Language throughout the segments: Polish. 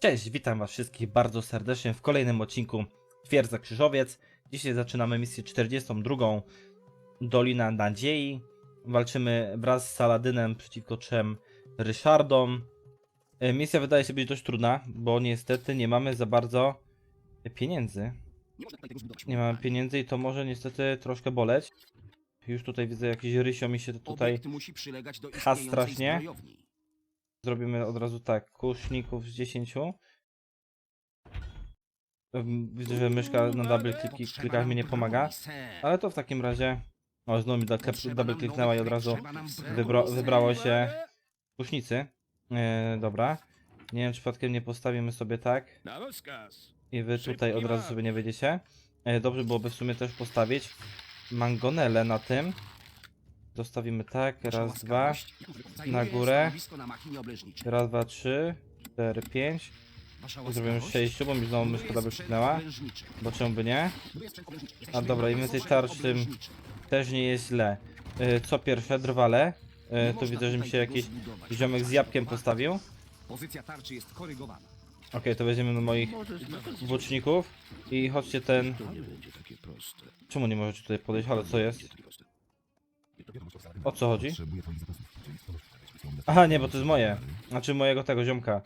Cześć, witam was wszystkich bardzo serdecznie w kolejnym odcinku Twierdza Krzyżowiec. Dzisiaj zaczynamy misję 42. Dolina Nadziei. Walczymy wraz z Saladynem przeciwko trzem Ryszardom. E, Misja wydaje się być dość trudna, bo niestety nie mamy za bardzo pieniędzy. Nie mamy pieniędzy i to może niestety troszkę boleć. Już tutaj widzę jakiś rysio mi się tutaj istniejącej strasznie. zbrojowni. Zrobimy od razu tak, kuszników z 10. Ym, Widzę, że myszka na double kliki, klikach mi nie pomaga, ale to w takim razie... O, znowu mi double kliknęła i od razu wybra wybrało się kusznicy. E, dobra. Nie wiem, czy przypadkiem nie postawimy sobie tak i wy tutaj od razu sobie nie wiedziecie. E, dobrze byłoby w sumie też postawić mangonele na tym. Dostawimy tak, raz, dwa, na górę. raz, dwa, trzy, cztery, pięć. Zrobimy 6, bo mi znowu myszka oblężniczy. Bo czemu by nie? A dobra, im więcej tarcz, tym też nie jest źle. Y, Co pierwsze, drwale. Nie Tu widzę, że mi się jakiś ziomek z jabłkiem postawił. Okej, Pozycja tarczy jest korygowana. to weźmiemy do moich włóczników. I chodźcie ten... Czemu nie możecie tutaj podejść? Halo, co jest? O co chodzi? Aha, nie, bo to jest moje. Znaczy mojego tego ziomka.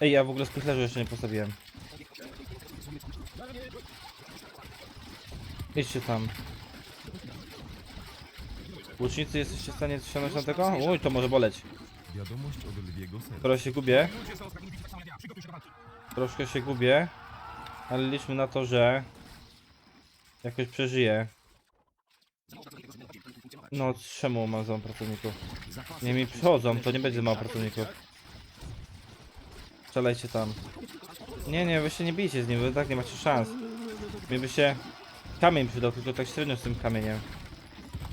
Ej, ja w ogóle spichlerzu jeszcze nie postawiłem. Idźcie tam. Łucznicy, jesteście w stanie wsiąść na tego? Uj, to może boleć. Trochę się gubię. Troszkę się gubię. Ale liczmy na to, że... Jakoś przeżyję. No, czemu mam za pracowników? Nie mi przychodzą, to nie będzie mało pracowników. Strzelajcie tam. Nie, nie, wy się nie bijcie z nim, wy tak nie macie szans. Mi by się kamień przydał, tylko tak średnio z tym kamieniem.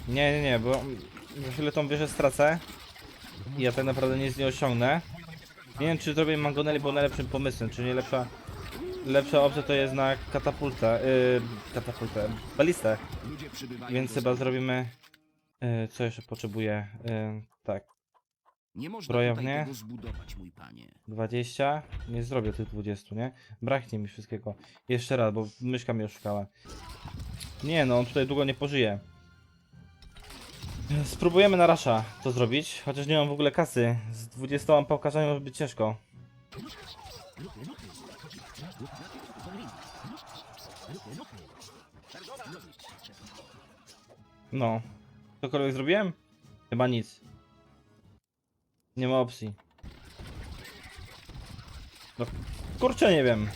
Nie, nie, nie, bo za chwilę tą wieżę stracę i ja tak naprawdę nic nie osiągnę. Nie wiem, czy zrobię mangoneli, bo najlepszym pomysłem, czy nie lepsza... Lepsza opcja to jest na katapultę, yy, katapultę, balistę. Więc chyba zrobimy... Yy, co jeszcze potrzebuję? Yy, tak, Nie można zbrojownię. tutaj tego zbudować, mój panie. 20. Nie zrobię tych 20, nie? Braknie mi wszystkiego. Jeszcze raz, bo myszka mnie oszukała. Nie no, on tutaj długo nie pożyje. Spróbujemy na rasza to zrobić, chociaż nie mam w ogóle kasy. Z 20 pałkarzami może być ciężko. No. Cokolwiek zrobiłem? Chyba nic. Nie ma opcji. No, kurczę, nie wiem.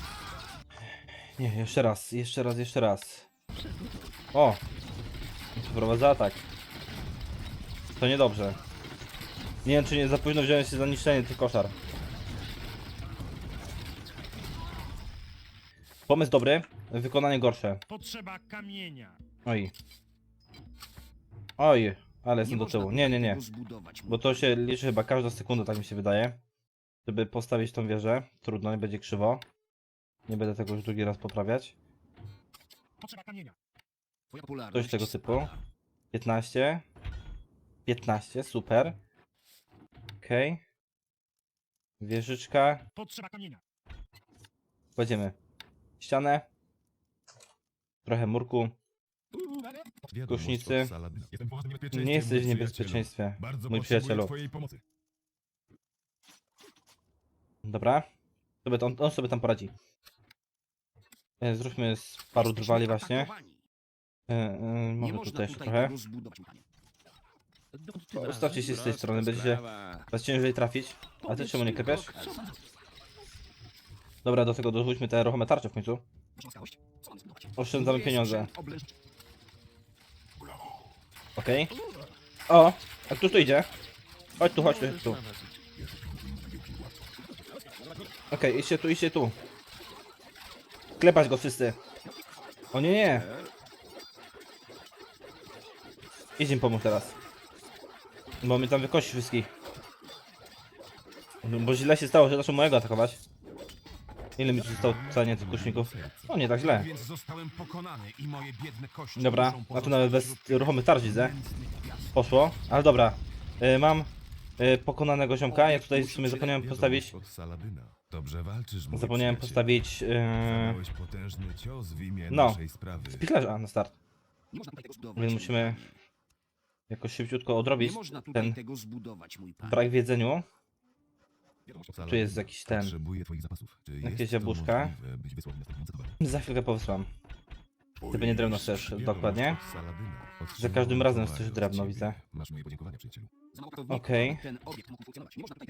Nie, jeszcze raz, jeszcze raz, jeszcze raz. O! Przeprowadza atak. To niedobrze. Nie wiem, czy nie za późno wziąłem się za niszczenie tych koszar. Pomysł dobry, wykonanie gorsze. Potrzeba kamienia. Oj. Oj, ale jestem do tyłu. Nie, nie, nie. Bo to się liczy chyba każda sekunda, tak mi się wydaje. Żeby postawić tą wieżę. Trudno, nie będzie krzywo. Nie będę tego już drugi raz poprawiać. Coś tego typu. spada. 15. 15, super. Okej. Wieżyczka. Potrzeba ścianę. Trochę murku. Kusznicy. Nie jesteś w mój niebezpieczeństwie, mój przyjacielu. Dobra. Sobie on, on sobie tam poradzi. E, Zróbmy z paru drwali właśnie. E, e, może tutaj jeszcze trochę. Ustawcie się z tej strony, będziecie was ciężej trafić. A ty czemu nie klepiesz? Dobra, do tego dorzućmy te ruchome tarcze w końcu. Oszczędzamy pieniądze. Okej. O! A kto tu idzie? Chodź tu, chodź tu, tu. Okej, idźcie tu, idźcie tu. Klepać go wszyscy. O nie, nie. Idź im pomóż teraz. Bo mnie tam wykości wszystkich. Bo źle się stało, że zaczął mojego atakować. Ile mi zostało cenie tych kuszników? O, nie tak źle. Więc zostałem pokonany i moje biedne kości Dobra, muszą a tu nawet bez pozostać ruchomych tarcz widzę. nędznych. Poszło, ale dobra. Y, mam y, pokonanego ziomka, ja tutaj w sumie zapomniałem postawić Wiadomość od Saladyna. Dobrze walczysz, mój Zapomniałem postawić yy, Zadałeś potężny cios w imię No. naszej sprawy. spichlerza na start. Nie można tutaj tego zbudować. Więc musimy. Jakoś szybciutko Nie odrobić można tutaj ten tego zbudować, mój brak w jedzeniu. Tu jest jakiś ten. Potrzebuję twoich zapasów. Czy Jakieś jabłuszka? Za chwilkę powysłam. Gdyby nie drewno chcesz, dokładnie. Za każdym razem chcesz drewno, widzę. Masz moje podziękowania, przyjacielu. Okej.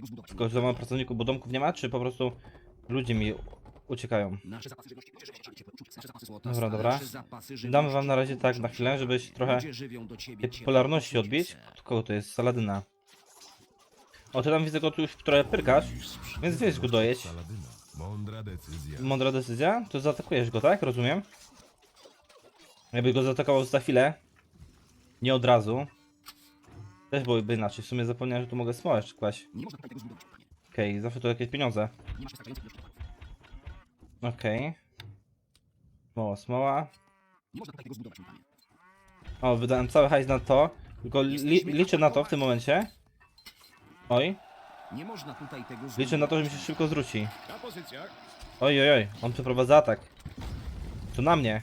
zbudować. Tylko, że za mało pracowników, bo domków nie ma, czy po prostu ludzie mi uciekają? Dobra, dobra. Dam wam na razie tak na chwilę, żebyś trochę tej uczucia. odbić. Od kogo to jest? Saladyna. O, ty tam widzę go tu już trochę pyrkasz, więc wiesz go dojeść. Mądra decyzja. Mądra decyzja? To zaatakujesz go, tak? Rozumiem? Jakby go zaatakował za chwilę, nie od razu, też byłoby inaczej. W sumie zapomniałem, że tu mogę smołę jeszcze kłaść. Okej, zawsze to jakieś pieniądze. Okej. Smoła, smoła. Panie. O, wydałem cały hajs na to. Tylko li liczę na to w tym momencie. Oj, Nie można tutaj tego zbudować. liczę na to, że mi się szybko zwróci. Na pozycjach. Oj, oj, oj, on przeprowadza atak. To na mnie.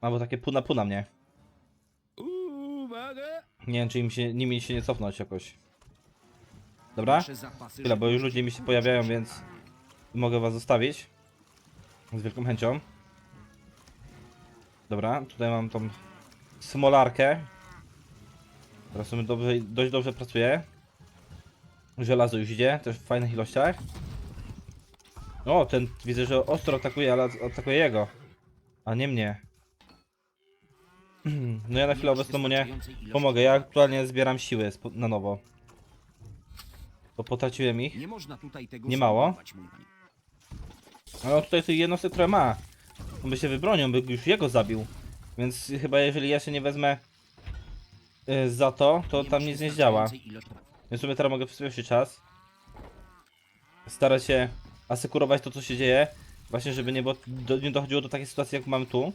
Albo takie pół na pół na mnie. Uwaga! Nie wiem, czy im się, nimi się nie cofnąć jakoś. Dobra? Nasze zapasy Chwila, bo już ludzie mi się pojawiają, więc mogę was zostawić. Z wielką chęcią. Dobra, tutaj mam tą smolarkę. Teraz sobie dobrze, dość dobrze pracuje. Żelazo już idzie, też w fajnych ilościach. O, ten widzę, że ostro atakuje, ale atakuje jego. A nie mnie. No ja na chwilę obecną mu nie pomogę. Ja aktualnie zbieram siły na nowo. Bo potraciłem ich. Nie można tutaj tego Nie mało? Ale on tutaj tych jednostek, które ma. On by się wybronił, by już jego zabił. Więc chyba jeżeli ja się nie wezmę y, za to, to tam nic nie zdziała. Więc sobie teraz mogę przyspieszyć czas. Starać się asekurować to, co się dzieje. Właśnie, żeby nie, było, do, nie dochodziło do takiej sytuacji, jak mamy tu.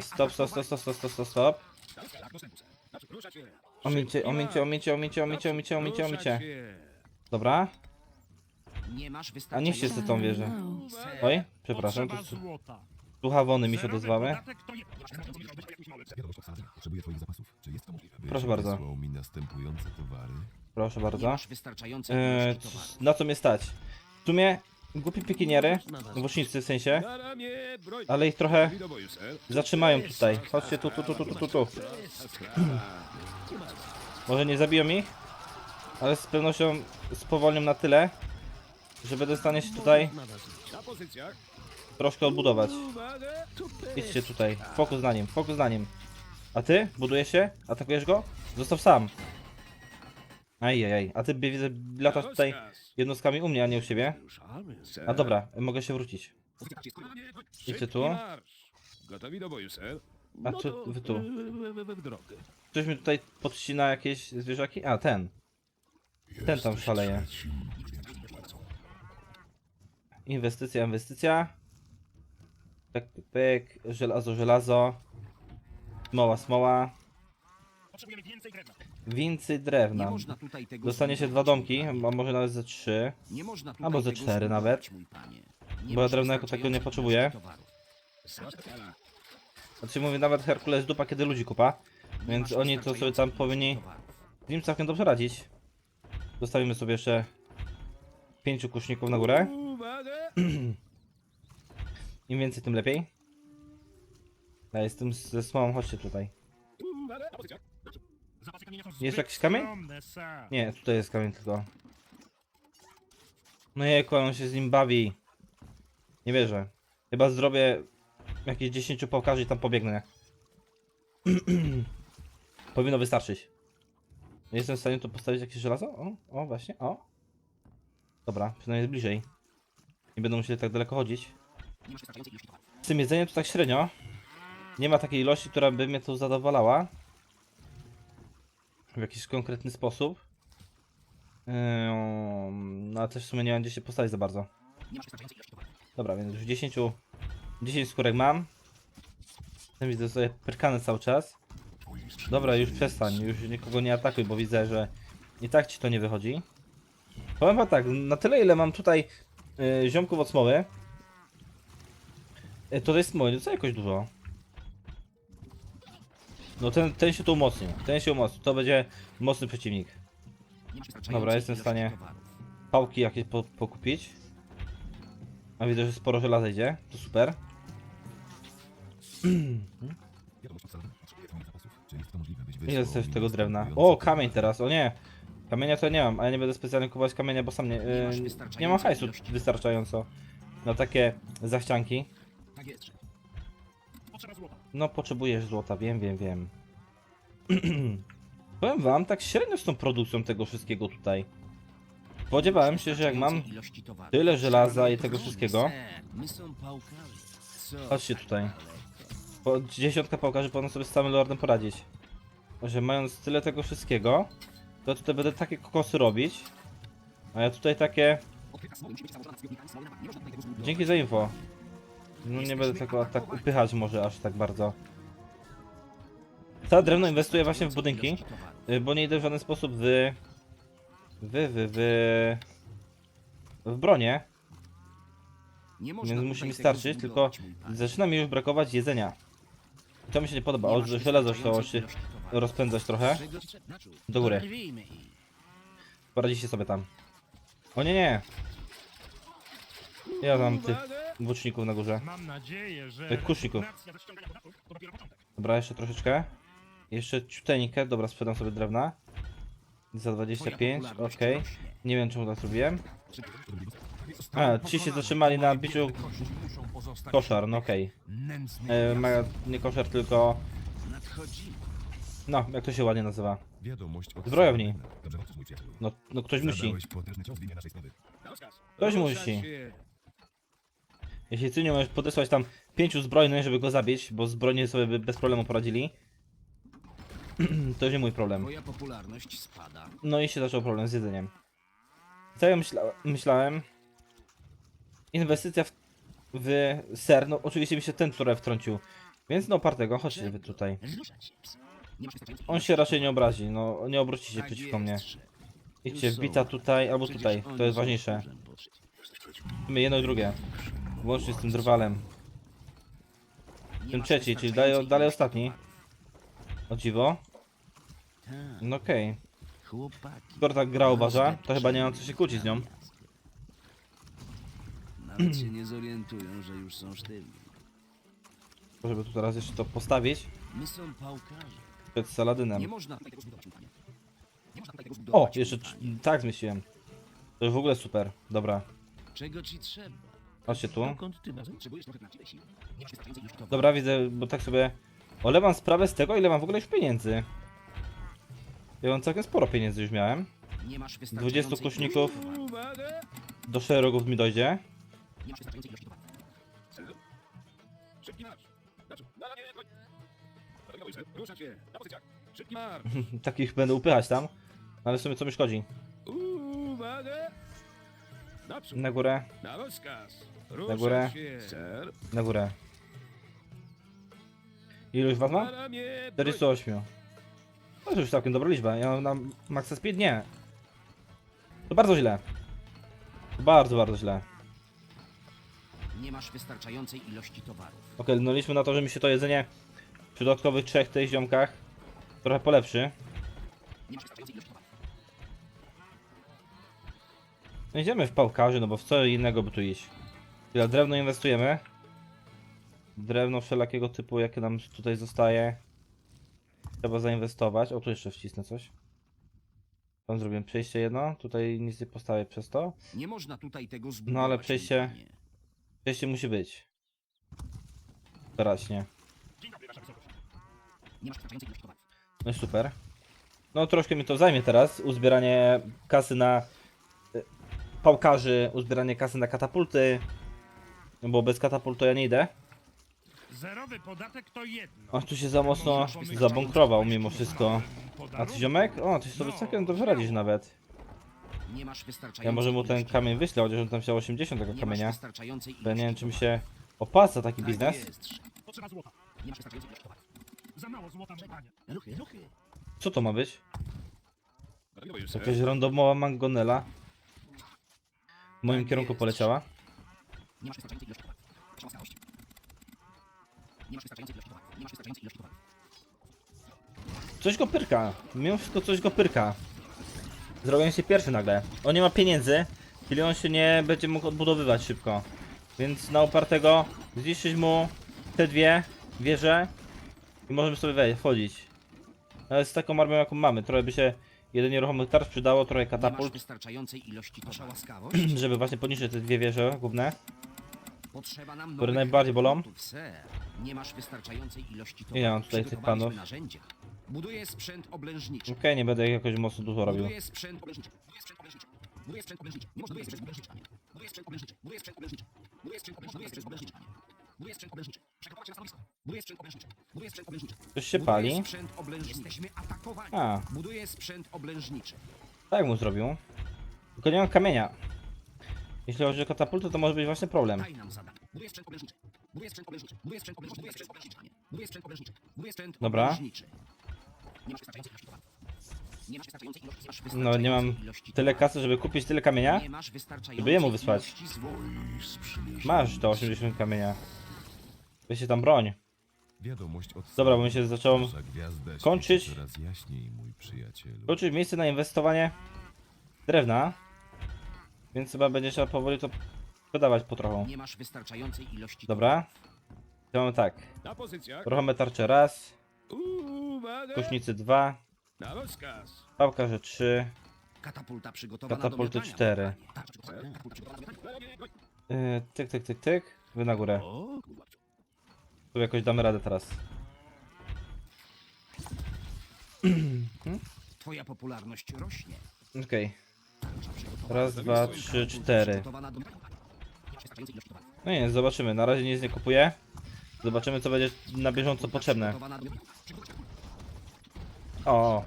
Stop, stop, stop, stop, stop, stop, stop, stop. Omińcie, omińcie, omińcie, omińcie, omińcie, omińcie, omińcie, omińcie. Dobra. A niech się z tą wierzę. Oj, przepraszam, złota. słuchawony mi się odezwały. Wiadomość od. Potrzebuję twoich zapasów. Czy jest to możliwe? Proszę bardzo. wysłał mi następujące towary. Proszę bardzo. wystarczającej Eee, ilości na co mnie stać? W sumie głupi pikiniery, łucznicy w sensie, Na ramię, broń. ale ich trochę Gotowi do boju, ser. zatrzymają tutaj. Chodźcie tu, tu, tu, tu, tu, tu, tu. Może nie zabiją ich, ale z pewnością spowolnią na tyle, że będę w stanie się tutaj Na pozycjach. Troszkę odbudować. Idźcie tutaj, fokus na nim, fokus na nim. A ty? Budujesz się? Atakujesz go? Zostaw sam. Ajajaj, a ty widzę latasz tutaj jednostkami u mnie, a nie u siebie. A dobra, mogę się wrócić. Idźcie tu. Gotowi do boju, ser. A No czy to wy tu? Ktoś mi tutaj podcina jakieś zwierzaki? A, ten. Ten tam szaleje. Inwestycja, inwestycja. Pyk, pyk, pyk. Żelazo, żelazo. Smoła, smoła. Potrzebujemy więcej drewna. Więcej drewna. Dostanie się dwa domki, a może nawet ze trzy. Albo ze cztery nawet. Bo ja drewna jako takiego nie potrzebuję. Znaczy mówię, nawet Herkules dupa, kiedy ludzi kupa. Więc oni to sobie tam powinni z nim całkiem dobrze radzić. Zostawimy sobie jeszcze pięciu kuszników na górę. Im więcej, tym lepiej. Ja jestem ze smołą, chodźcie tutaj. Jest jakiś kamień? Nie, tutaj jest kamień tylko. No jejku, on się z nim bawi. Nie wierzę. Chyba zrobię jakieś 10 pokaży i tam pobiegnę. Powinno wystarczyć. Nie jestem w stanie tu postawić jakieś żelazo? O, o, właśnie, o. Dobra, przynajmniej jest bliżej. Nie będą musieli tak daleko chodzić. Z tym jedzeniem to tak średnio. Nie ma takiej ilości, która by mnie tu zadowalała. W jakiś konkretny sposób. Ym, No ale też w sumie nie mam gdzie się postawić za bardzo. Dobra, więc już 10, 10 skórek mam. Ten widzę sobie pyrkany cały czas. Dobra, już przestań, już nikogo nie atakuj, bo widzę, że I tak ci to nie wychodzi. Powiem wam tak, na tyle ile mam tutaj y, ziomków od y, to jest smoły, co jakoś dużo. No ten, ten się tu umocnił, ten się umocnił, to będzie mocny przeciwnik. Dobra, jestem w stanie-. Pałki jakieś po, pokupić. A widzę, że sporo żelaza idzie, to super. Ile jest tego drewna? O, kamień teraz, o nie! Kamienia to nie mam, ale nie będę specjalnie kupować kamienia, bo sam nie, yy, nie mam hajsu wystarczająco na takie zachcianki. Szef. Potrzeba złota. No, potrzebujesz złota, wiem, wiem, wiem. Powiem wam, tak średnio z tą produkcją tego wszystkiego tutaj. Spodziewałem się, że jak mam tyle żelaza i tego wszystkiego, Patrzcie tutaj. bo dziesiątka pokaże, powinno sobie z samym lordem poradzić. Że mając tyle tego wszystkiego, to tutaj będę takie kokosy robić. A ja tutaj takie... Dzięki za info. No nie będę tego tak upychać może aż tak bardzo. Całe drewno inwestuję właśnie w budynki, y, bo nie idę w żaden sposób w... Wy, wy, wy... W bronię, więc musi mi starczyć, tylko zaczyna mi już brakować jedzenia. To mi się nie podoba, o, że żelazo chciało się rozpędzać trochę. Do góry. Poradzicie sobie tam. O nie, nie! Ja mam tych włóczników na górze. Mam nadzieję, że... E, kuszników. Dobra, jeszcze troszeczkę. Jeszcze ciuteńkę, dobra, sprzedam sobie drewna. Za Twoja 25, popularność okej. rośnie. Nie wiem czemu tak zrobiłem. A, ci się zatrzymali na biciu koszar, no okej. Nędzny E, Nie koszar, tylko... No, jak to się ładnie nazywa. Zbrojowni. No, no ktoś musi. Zadałeś potężny Jeśli ty nie możesz podesłać tam pięciu zbrojnych, żeby go zabić, bo zbrojni sobie by bez problemu poradzili, to już nie mój problem. Twoja popularność spada. No i się zaczął problem z jedzeniem. Co ja myśla myślałem? Inwestycja w, w ser, no oczywiście mi się ten które wtrącił. Więc no opartego, chodźcie wy tutaj. On się raczej nie obrazi, no nie obróci się Tak przeciwko mnie. Idźcie wbita tutaj albo tutaj, to jest ważniejsze. My jedno i drugie. Łącznie z tym drwalem. Tym trzeci, czyli dalej, dalej ostatni. O dziwo. No okej. chłopaki. Skoro tak gra uważa, to chyba nie mam co się kłócić z nią. Nawet się nie zorientują, że już są sztywni. Żeby tu teraz jeszcze to postawić My są pałkarze. przed Nie Saladynem. można tutaj tego zbudować, panie. Nie można tego O, zbudować. jeszcze cz- panie. tak zmieściłem. To już w ogóle super. Dobra, Czego ci trzeba? Chodźcie tu. Dobra, widzę, bo tak sobie olewam sprawę z tego, ile mam w ogóle już pieniędzy. Ja mam całkiem sporo pieniędzy już miałem. Nie masz 20 wystarczającej kuszników. ilości towarów. Uwaga! Do szeregów mi dojdzie. Takich będę upychać tam. Ale w sumie co mi szkodzi. Na górę, Na rozkaz. Ruszać górę. na górę. Iluś was Na ramię. broń. 48. To już całkiem dobra liczba. Ja mam na maksa speed? Nie. To bardzo źle. Bardzo, bardzo źle. Nie masz wystarczającej ilości towarów. Okej, no liczmy na to, że mi się to jedzenie przy dodatkowych trzech tych ziomkach trochę polepszy. Nie masz wystarczającej ilości towarów. No idziemy w pałkarzy, no bo w co innego by tu iść. Tyle drewno inwestujemy. Drewno wszelakiego typu, jakie nam tutaj zostaje. Trzeba zainwestować. O, tu jeszcze wcisnę coś. Tam zrobiłem przejście jedno. Tutaj nic nie postawię przez to. Nie można tutaj tego zbudować. No ale przejście-. Przejście musi być. Teraz nie. No super. No troszkę mi to zajmie teraz. Uzbieranie kasy na y, pałkarzy, uzbieranie kasy na katapulty. No Bo bez katapultu ja nie idę. Zerowy podatek to jedno. O, tu się za mocno zabunkrował mimo wszystko. A ty ziomek? O, ty sobie całkiem dobrze radzisz nawet. Nie masz wystarczającej Ja może mu ten ilości kamień wyślę, chociaż on tam chciał 80 tego Nie masz kamienia. wystarczającej Bo ja nie wiem ilości czy mi towarów. się opłaca taki Tak biznes. jest, szef. Potrzeba złota. Nie masz wystarczającej ilości towarów. Za mało złota, panie. Ruchy, ruchy. Co to ma być? Się? Jakaś randomowa mangonela. W moim kierunku poleciała. Nie masz wystarczającej ilości towarów. Wasza łaskawość. Nie masz wystarczającej ilości towarów. Nie masz wystarczającej ilości towarów. Coś go pyrka. Mimo wszystko coś go pyrka. Zrobiłem się pierwszy nagle. On nie ma pieniędzy, czyli on się nie będzie mógł odbudowywać szybko. Więc na opartego zniszczyć mu te dwie wieże i możemy sobie wejść, wchodzić. Ale z taką armią jaką mamy, trochę by się jeden nieruchomy tarcz przydało, trochę katapult, żeby właśnie podniżyć te dwie wieże główne. Potrzeba nam Które najbardziej bolą? Nie masz wystarczającej ilości towarów. Ile mam tutaj tych panów? narzędzia. Buduję sprzęt oblężniczy. Okej, nie będę jakoś mocno dużo robił. Buduję sprzęt oblężniczy. Buduję sprzęt oblężniczy. Buduję sprzęt oblężniczy. Nie można sprzęt oblężniczy. Buduję sprzęt oblężniczy. Buduję sprzęt oblężniczy. Buduję sprzęt oblężniczy. Buduję sprzęt oblężniczy. Buduję sprzęt oblężniczy. Się na stanowisko. Buduję sprzęt oblężniczy. Buduję sprzęt oblężniczy. Coś się Buduję pali. sprzęt oblężniczy. Jesteśmy atakowani. A. Buduję sprzęt oblężniczy. Tak mu zrobił. Tylko nie mam kamienia. Jeśli chodzi o katapultę, to może być właśnie problem. Dobra. No nie mam tyle kasy, żeby kupić tyle kamienia. Żeby jemu wysłać. Masz to 80 kamienia. Weź się tam broń. Dobra, bo mi się zaczęło kończyć. Kończyć miejsce na inwestowanie drewna. Więc chyba będzie trzeba powoli to sprzedawać po trochę. Nie masz wystarczającej ilości Dobra. To mamy tak. Na pozycjach. Ruchome tarcze raz. Uwaga! Kuśnicy dwa. Na rozkaz. Pałkarze trzy. Katapulta przygotowana Katapulty do miotania, cztery. Yy, tyk, tyk, tyk, tyk. Wy na górę. O, Tu jakoś damy radę teraz. Twoja popularność rośnie. Okej. Przygotowana Raz, dwa, trzy, cztery. No nie, zobaczymy. Na razie nic nie kupuję. Zobaczymy co będzie na bieżąco potrzebne. O,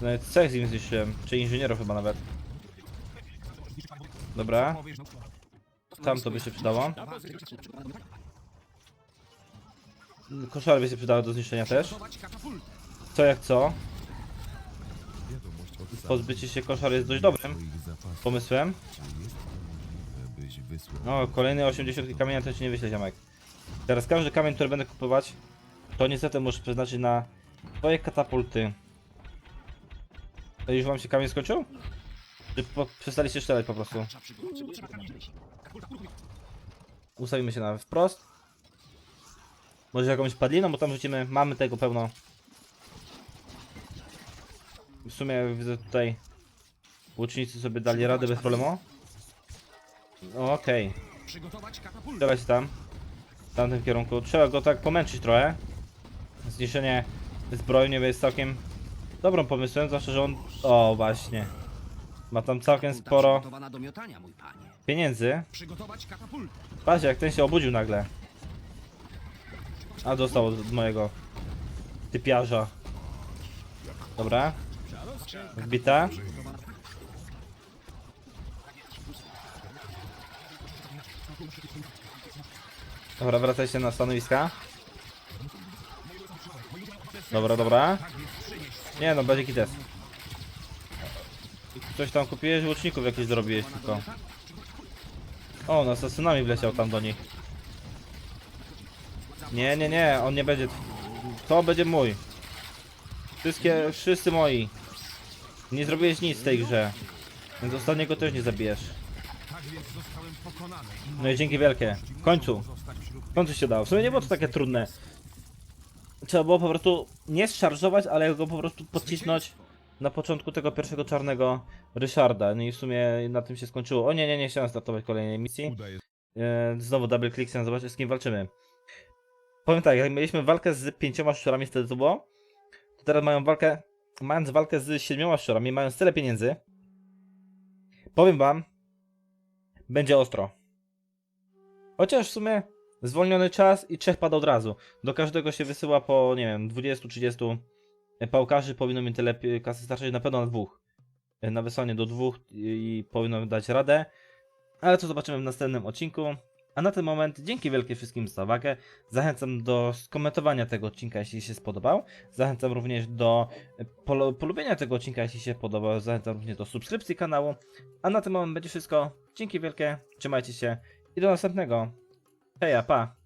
nawet cech z nim zniszczyłem. Czy inżynierów chyba nawet. Dobra. Tam to by się przydało. Koszary by się przydały do zniszczenia też. Co jak co. Pozbycie się koszar jest dość dobrym pomysłem. Czy jest to możliwe, byś wysłał O, kolejny 80 kamienia to ci nie wyślę ziomek. Teraz każdy kamień, który będę kupować, to niestety muszę przeznaczyć na twoje katapulty. To już wam się kamień skończył? Czy po, przestaliście strzelać po prostu? Ustawimy się na wprost. Może jakąś padliną, bo tam rzucimy, mamy tego pełno. W sumie widzę tutaj łucznicy sobie dali radę bez problemu. O, Okej, Przygotować katapultę. strzelać tam. W tamtym kierunku. Trzeba go tak pomęczyć trochę. Zniszczenie zbrojni jest całkiem dobrym pomysłem, zwłaszcza, że on... O, właśnie. Ma tam całkiem sporo pieniędzy. Patrzcie, jak ten się obudził nagle. A dostał od mojego typiarza. Dobra. Wbita. Dobra, wracajcie na stanowiska. Dobra, dobra. Nie no, będzie test. Coś tam kupiłeś, łuczników jakieś zrobiłeś tylko. O, no asasynami wleciał tam do nich. Nie, nie, nie, on nie będzie. To będzie mój. Wszystkie, wszyscy moi. Nie zrobiłeś nic w tej grze. Więc ostatniego też nie zabijesz. No i dzięki wielkie. W końcu. W końcu się dało. W sumie nie było to takie trudne. Trzeba było po prostu nie szarżować, ale go po prostu podcisnąć na początku tego pierwszego czarnego Ryszarda. No i w sumie na tym się skończyło. O nie, nie, nie chciałem startować kolejnej misji. E, znowu double click, chcę zobaczyć z kim walczymy. Powiem tak, jak mieliśmy walkę z pięcioma szczurami wtedy to było, to teraz mają walkę, mając walkę z siedmioma szczurami, mając tyle pieniędzy, powiem wam, będzie ostro. Chociaż w sumie zwolniony czas i trzech pada od razu. Do każdego się wysyła po, nie wiem, 20-30 pałkarzy, powinno mi tyle kasy starczyć na pewno na dwóch. E, Na wysłanie do dwóch i powinno dać radę. Ale to zobaczymy w następnym odcinku. A na ten moment dzięki wielkie wszystkim za uwagę. Zachęcam do skomentowania tego odcinka, jeśli się spodobał. Zachęcam również do polu- polubienia tego odcinka, jeśli się podobał. Zachęcam również do subskrypcji kanału. A na ten moment będzie wszystko. Dzięki wielkie, trzymajcie się i do następnego. Heja, pa!